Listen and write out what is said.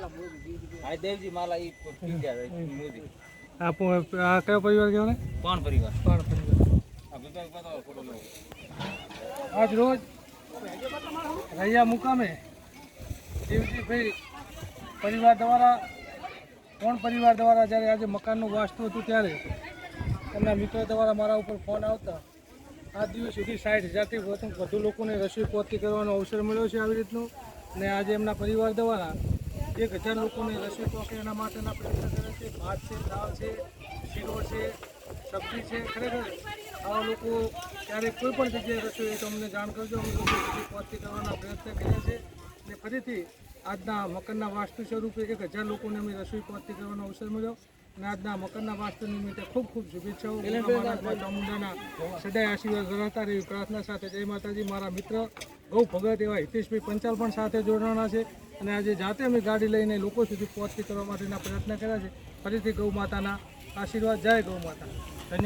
દેવજી માલા ઈ મોદી આ આ કયો પરિવાર કહેવાય કોણ પરિવાર? પાણ પરિવાર? આજ રોજ રૈયા મુકામે દેવજીભાઈ પરિવાર દ્વારા કોણ પરિવાર દ્વારા જ્યારે આજે મકાનનું વાસ્તુ હતું ત્યારે એમના મિત્રો દ્વારા મારા ઉપર ફોન આવતા આ દિવસ સુધી સાઠ હજારથી વધુ વધુ લોકોને રસોઈ પહોંચતી કરવાનો અવસર મળ્યો છે આવી રીતનું. અને આજે એમના પરિવાર દ્વારા એક હજાર લોકોને રસોઈ પહોંચે એના માટેના પ્રયત્ન કરે છે. ભાત છે દાળ છે શીરો છે સબ્જી છે. ખરેખર આવા લોકો ક્યારેક કોઈ પણ જગ્યાએ રસોઈ હોય તો અમને જાણ કરજો. અમે લોકો સુધી પહોંચતી કરવાના પ્રયત્ન કરીએ છે અને ફરીથી આજના મકરના વાસ્તુ સ્વરૂપે એક હજાર લોકોને અમે રસોઈ પહોંચતી કરવાનો અવસર મળ્યો. અને આજના મકરના વાસ્તુ નિમિત્તે ખૂબ ખૂબ શુભેચ્છાઓ. ચામુંડાના સદાય આશીર્વાદ રહેતા રહેવી પ્રાર્થના સાથે જય માતાજી. મારા મિત્ર ગૌ ભગત એવા હિતેશભાઈ પંચાલ પણ સાથે જોડાણા છે. અને આજે જાતે અમે ગાડી લઈને લોકો સુધી પહોંચતી કરવા માટેના પ્રયત્ન કર્યા છે. ફરીથી ગૌ માતાના આશીર્વાદ. જય ગૌ માતા.